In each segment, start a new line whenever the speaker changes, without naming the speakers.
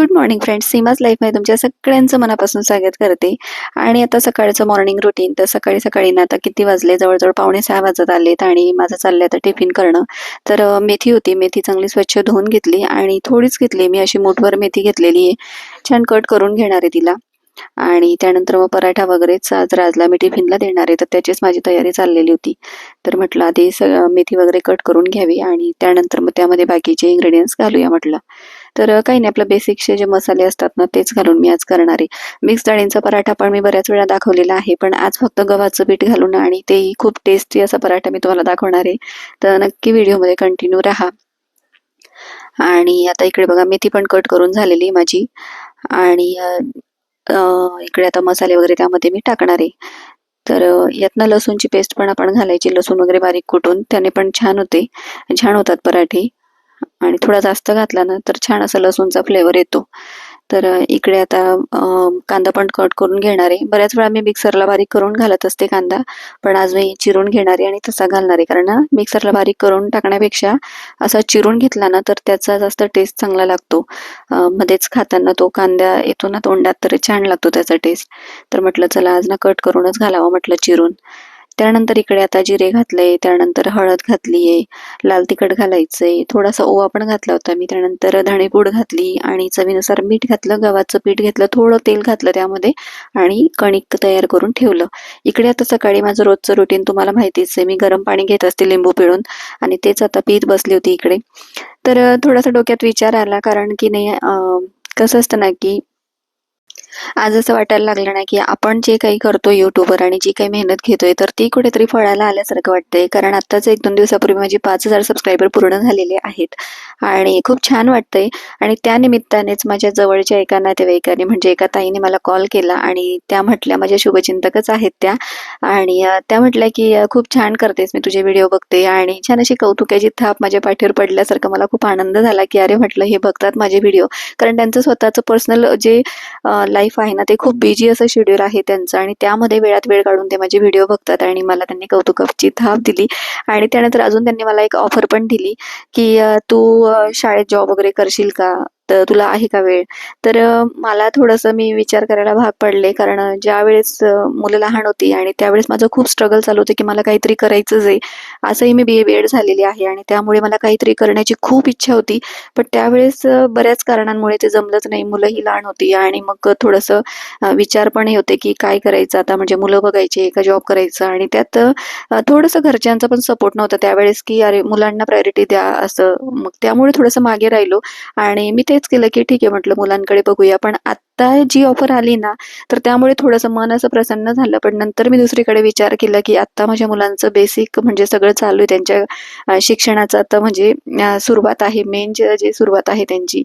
Good morning friends Seema's लाईफमध्ये तुमच्या सगळ्यांचं मनापासून स्वागत करते. आणि आता सकाळचं मॉर्निंग रुटीन तर सकाळी सकाळी ना आता किती वाजले? जवळजवळ पावणे सहा वाजत आलेत आणि माझं चाललंय आता टिफिन करणं. तर मेथी होती. मेथी चांगली स्वच्छ धुवून घेतली आणि थोडीच घेतली मी. अशी मोठवर मेथी घेतलेली आहे. छान कट करून घेणार आहे तिला. आणि त्यानंतर मग पराठा वगैरेच आज राजला मी टिफिनला देणार आहे तर त्याचीच माझी तयारी चाललेली होती. तर म्हटलं आधी स मेथी वगैरे कट करून घ्यावी आणि त्यानंतर मग त्यामध्ये बाकीचे इन्ग्रेडियंट्स घालूया म्हटलं. तर काही नाही आपलं बेसिकचे जे मसाले असतात ना तेच घालून मी आज करणार आहे. मिक्स डाळींचा पराठा पण मी बऱ्याच वेळा दाखवलेला आहे पण आज फक्त गव्हाचं पीठ घालून आणि तेही खूप टेस्टी असा पराठा मी तुम्हाला दाखवणार आहे. तर नक्की व्हिडिओमध्ये कंटिन्यू राहा. आणि आता इकडे बघा मेथी पण कट करून झालेली माझी. आणि इकडे आता मसाले वगैरे त्यामध्ये मी टाकणार आहे. तर यातनं लसूणची पेस्ट पण आपण घालायची. लसूण वगैरे बारीक कुटून त्याने पण छान होते. छान होतात पराठे. आणि थोडा जास्त घातला ना तर छान असा लसूणचा फ्लेवर येतो. तर इकडे आता कांदा पण कट करून घेणार. आहे बऱ्याच वेळा मी मिक्सरला बारीक करून घालत असते कांदा पण आज मी चिरून घेणार आहे आणि तसा घालणार. आहे कारण मिक्सरला बारीक करून टाकण्यापेक्षा असा चिरून घेतला ना तर त्याचा जास्त टेस्ट चांगला लागतो. मध्येच खाताना तो कांदा येतो ना तोंडात तर छान लागतो त्याचा टेस्ट. तर म्हटलं चला आज ना कट करूनच घालावं म्हटलं चिरून. त्यानंतर इकडे आता जिरे घातले त्यानंतर हळद घातलीये लाल तिखट घालायचंय. थोडासा ओवा पण घातला होता मी. त्यानंतर धणेपूड घातली आणि चवीनुसार मीठ घातलं गव्हाचं पीठ घेतलं थोडं तेल घातलं त्यामध्ये आणि कणिक तयार करून ठेवलं. इकडे आता सकाळी माझं रोजचं रुटीन तुम्हाला माहितीच आहे. मी गरम पाणी घेत असते लिंबू पिळून आणि तेच आता पीत बसली होती इकडे. तर थोडासा डोक्यात विचार आला कारण की नाही कसं असतं ना की आज असं वाटायला लागलं ना की आपण जे काही करतो युट्यूबवर आणि जी काही मेहनत घेतोय तर ती कुठेतरी फळाला आल्यासारखं वाटतंय. कारण आत्ताच एक दोन दिवसापूर्वी माझी पाच हजार सबस्क्रायबर पूर्ण झालेले आहेत. आणि खूप छान वाटतंय. आणि त्या निमित्तानेच माझ्या जवळच्या एका नातेवाईकाने म्हणजे एका ताईने मला कॉल केला आणि त्या म्हटल्या माझ्या शुभचिंतकच आहेत त्या. आणि त्या म्हटल्या की खूप छान करतेस मी तुझे व्हिडिओ बघते. आणि छान अशी कौतुकाची थाप माझ्या पाठीवर पडल्यासारखं मला खूप आनंद झाला की अरे म्हटलं हे बघतात माझे व्हिडिओ कारण त्यांचं स्वतःचं पर्सनल जे लाईफ आहे ना ते खूप बिझी असं शेड्यूल आहे त्यांचं. आणि त्यामध्ये वेळात वेळ काढून ते माझे व्हिडिओ बघतात. आणि मला त्यांनी कौतुकाची धाप दिली. आणि त्यानंतर अजून त्यांनी मला एक ऑफर पण दिली की तू शाळेत जॉब वगैरे करशील का? तर तुला आहे का वेळ? तर मला थोडंसं मी विचार करायला भाग पडले. कारण ज्या वेळेस मुलं लहान होती आणि त्यावेळेस माझं खूप स्ट्रगल चालू होतं की मला काहीतरी करायचंच आहे. असंही मी बी ए बी एड झालेली आहे आणि त्यामुळे मला काहीतरी करण्याची खूप इच्छा होती. पण त्यावेळेस बऱ्याच कारणांमुळे ते जमलंच नाही. मुलंही लहान होती आणि मग थोडंसं विचार पण हे होते की काय करायचं आता? म्हणजे मुलं बघायचे का जॉब करायचं आणि त्यात थोडंसं घरच्यांचा पण सपोर्ट नव्हता त्यावेळेस की अरे मुलांना प्रायोरिटी द्या असं. मग त्यामुळे थोडंसं मागे राहिलो आणि मी ते हेच केलं की ठीक आहे म्हटलं मुलांकडे बघूया. पण आता जी ऑफर आली ना तर त्यामुळे थोडंसं मन असं प्रसन्न झालं. पण नंतर मी दुसरीकडे विचार केला की आता माझ्या मुलांचं बेसिक म्हणजे सगळं चालू आहे. त्यांच्या शिक्षणाचं आता म्हणजे सुरुवात आहे. मेन जे सुरुवात आहे त्यांची.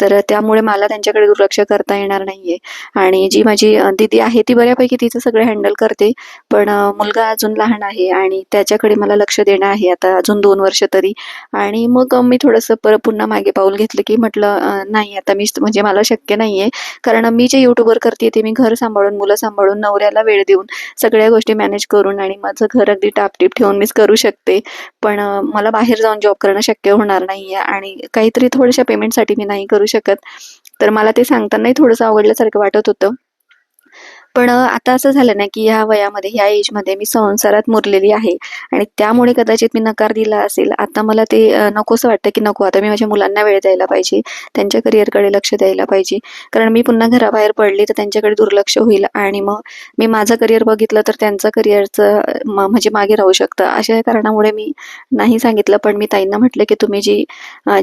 तर त्यामुळे मला त्यांच्याकडे दुर्लक्ष करता येणार नाहीये. आणि जी माझी दिदी दीदी आहे ती बऱ्यापैकी तिचं सगळं हँडल करते. पण मुलगा अजून लहान आहे आणि त्याच्याकडे मला लक्ष देणं आहे. आता अजून दोन वर्ष तरी. आणि मग मी थोडंसं पर पुन्हा मागे पाऊल घेतलं की म्हटलं नाही आता मी म्हणजे मला शक्य नाहीये. कारण मी जे यूट्यूबवर करते ते मी घर सांभाळून मुलं सांभाळून नवऱ्याला वेळ देऊन सगळ्या गोष्टी मॅनेज करून आणि माझं घर अगदी टापटीप ठेवून मीच करू शकते. पण मला बाहेर जाऊन जॉब करणं शक्य होणार नाहीये आणि काहीतरी थोड्याशा पेमेंटसाठी मी नाही करू शकत. तर मला ते सांगतानाही थोडंसं अवघडल्यासारखं वाटत होतं. पण आता असं झालं ना की ह्या वयामध्ये ह्या एजमध्ये मी संसारात मुरलेली आहे. आणि त्यामुळे कदाचित मी नकार दिला असेल. आता मला ते नकोसं वाटतं की नको आता मी माझ्या मुलांना वेळ द्यायला पाहिजे त्यांच्या करिअरकडे लक्ष द्यायला पाहिजे. कारण मी पुन्हा घराबाहेर पडले तर त्यांच्याकडे दुर्लक्ष होईल. आणि मग मी माझं करिअर बघितलं तर त्यांचं करिअरचं म्हणजे मागे राहू शकतं. अशा कारणामुळे मी नाही सांगितलं पण मी ताईंना म्हटलं की तुम्ही जी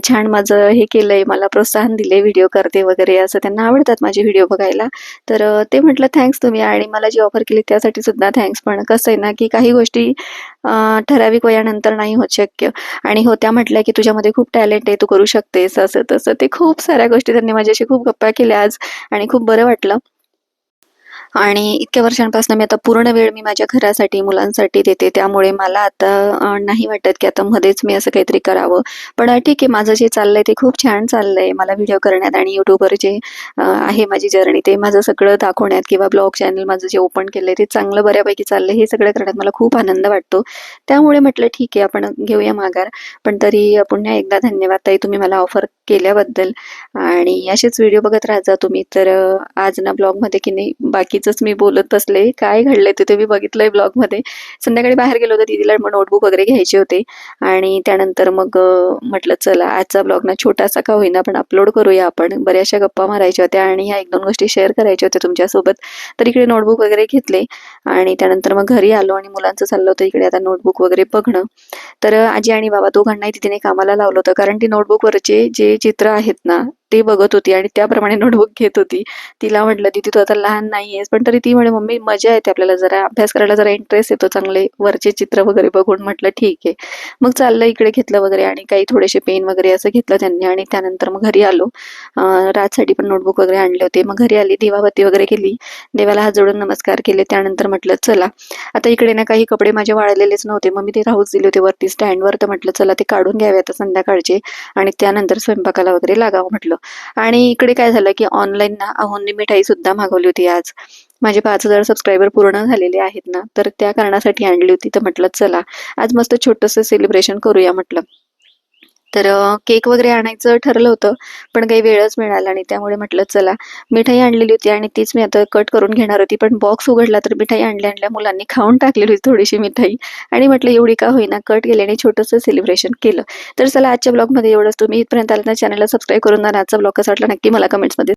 छान माझं हे केलंय मला प्रोत्साहन दिले व्हिडिओ करते वगैरे असं त्यांना आवडतात माझे व्हिडिओ बघायला. तर ते म्हटलं थँक्स तुम्ही आणि मला जी ऑफर केली त्यासाठी सुद्धा थँक्स पण कसं आहे ना की काही गोष्टी ठराविक वयानंतर नाही होत शक्य. आणि होत्या म्हटल्या की तुझ्यामध्ये खूप टॅलेंट आहे तू करू शकतेस असं तसं ते खूप साऱ्या गोष्टी त्यांनी माझ्याशी खूप गप्पा केल्या आज आणि खूप बरं वाटलं. आणि इतक्या वर्षांपासून मी आता पूर्ण वेळ मी माझ्या घरासाठी मुलांसाठी देते. त्यामुळे मला आता नाही वाटत की आता मध्येच मी असं काहीतरी करावं. पण ठीक आहे. माझं जे चाललंय ते खूप छान चाललंय. मला व्हिडिओ करण्यात आणि यूट्यूबवर जे आहे माझी जर्नी ते माझं सगळं दाखवण्यात किंवा ब्लॉग चॅनल माझं जे ओपन केलंय ते चांगलं बऱ्यापैकी चाललंय. हे सगळं करण्यात मला खूप आनंद वाटतो. त्यामुळे म्हटलं ठीक आहे. आपण घेऊया माघार. पण तरी पुन्हा एकदा धन्यवाद ताई तुम्ही मला ऑफर केल्याबद्दल. आणि असेच व्हिडिओ बघत राहा जा तुम्ही तर आज ना ब्लॉगमध्ये की नाही उगीच मी बोलत बसले. काय घडलंय ते तुम्ही बघितलंय ब्लॉगमध्ये. संध्याकाळी बाहेर गेलो होतो दीदीला मग नोटबुक वगैरे घ्यायचे होते. आणि त्यानंतर मग म्हटलं चला आजचा ब्लॉग ना छोटासा का होईना पण अपलोड करूया आपण. बऱ्याचशा गप्पा मारायच्या होत्या आणि ह्या एक दोन गोष्टी शेअर करायच्या होत्या तुमच्यासोबत. तर इकडे नोटबुक वगैरे घेतले. आणि त्यानंतर मग घरी आलो आणि मुलांचं चाललं होतं इकडे आता नोटबुक वगैरे बघणं. तर आजी आणि बाबा दोघांनाही तिथे कामाला लावलं होतं. कारण ती नोटबुकवरचे जे चित्र आहेत ना ते बघत होती आणि त्याप्रमाणे नोटबुक घेत होती. तिला म्हटलं दीदी तू आता लहान नाहीयेस. पण तरी ती म्हणे मम्मी मजा येते आपल्याला जरा. अभ्यास करायला जरा इंटरेस्ट येतो चांगले. वरचे चित्र वगैरे बघून. म्हटलं ठीक आहे. मग चाललं इकडे घेतलं वगैरे आणि काही थोडेसे पेन वगैरे असं घेतलं त्यांनी आणि त्यानंतर मग घरी आलो. रातसाठी पण नोटबुक वगैरे आणले होते. मग घरी आली देवाबत्ती वगैरे केली. देवाला हात जोडून नमस्कार केले. त्यानंतर म्हटलं चला. आता इकडे ना काही कपडे माझे वाळलेलेच नव्हते. मग मी ते राहूच दिले होते वरती स्टँडवर तर म्हटलं चला ते काढून घ्यावे आता संध्याकाळचे. आणि त्यानंतर स्वयंपाकाला वगैरे लागावं म्हटलं. आणि इकडे काय झालं की ऑनलाईन ना अहोंनी मिठाई सुद्धा मागवली होती आज. माझे पाच हजार सबस्क्रायबर पूर्ण झालेले आहेत ना तर त्या कारणासाठी आणली होती तर म्हटलं चला आज मस्त छोटंसं सेलिब्रेशन करूया म्हटलं. तर केक वगैरे आणायचं ठरलं होतं पण काही वेळच मिळाला नाही. त्यामुळे म्हटलं चला मिठाई आणलेली होती आणि तीच मी आता कट करून घेणार होती पण बॉक्स उघडला तर मिठाई आणल्या आणल्या मुलांनी खाऊन टाकलेली होती थोडीशी मिठाई. आणि म्हटलं एवढी का होईना कट केल्याने छोटंसं सेलिब्रेशन केलं. तर चला आजच्या ब्लॉगमध्ये एवढंच. तुम्ही इथपर्यंत आला चॅनलला सबस्क्राईब करून द्या आजचा ब्लॉग कसा वाटला नक्की मला कमेंट्समध्ये